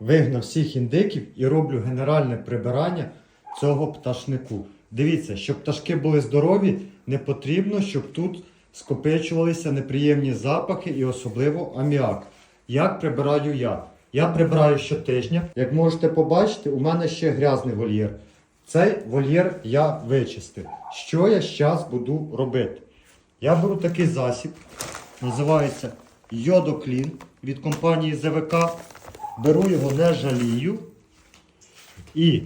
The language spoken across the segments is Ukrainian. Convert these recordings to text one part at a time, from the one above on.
Вигнав всіх індиків і роблю генеральне прибирання цього пташнику. Дивіться, щоб пташки були здорові, не потрібно, щоб тут скопичувалися неприємні запахи і особливо аміак. Як прибираю я? Я прибираю щотижня. Як можете побачити, у мене ще грязний вольєр. Цей вольєр я вичистив. Що я зараз буду робити? Я беру такий засіб, називається Йодоклін від компанії ЗВК. Беру його, не жалію. І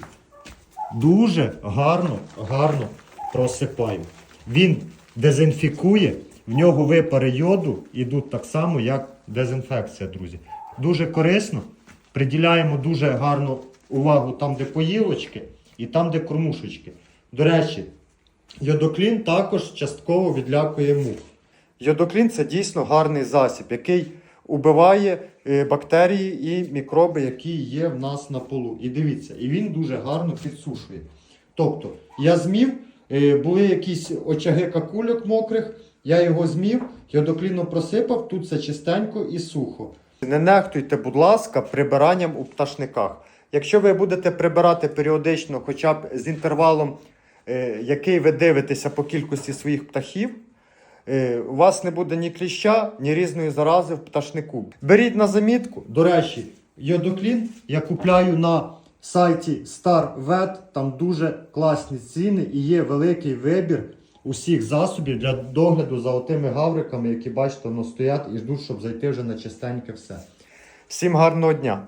дуже гарно, гарно просипаю. Він дезінфікує, в нього випари йоду йдуть так само, як дезінфекція, друзі. Дуже корисно. Приділяємо дуже гарну увагу там, де поїлочки, і там, де кормушечки. До речі, йодоклін також частково відлякує мух. Йодоклін це дійсно гарний засіб, який убиває е, бактерії і мікроби, які є в нас на полу. І дивіться, і він дуже гарно підсушує. Тобто, я змів, е, були якісь очаги какульок мокрих, я його змів, йодокліном просипав, тут все чистенько і сухо. Не нехтуйте, будь ласка, прибиранням у пташниках. Якщо ви будете прибирати періодично, хоча б з інтервалом, е, який ви дивитеся по кількості своїх птахів, у вас не буде ні кліща, ні різної зарази в пташнику. Беріть на замітку. До речі, йодоклін я купляю на сайті StarVet, там дуже класні ціни і є великий вибір усіх засобів для догляду за отими гавриками, які бачите, воно стоять і ждуть, щоб зайти вже на чистеньке все. Всім гарного дня!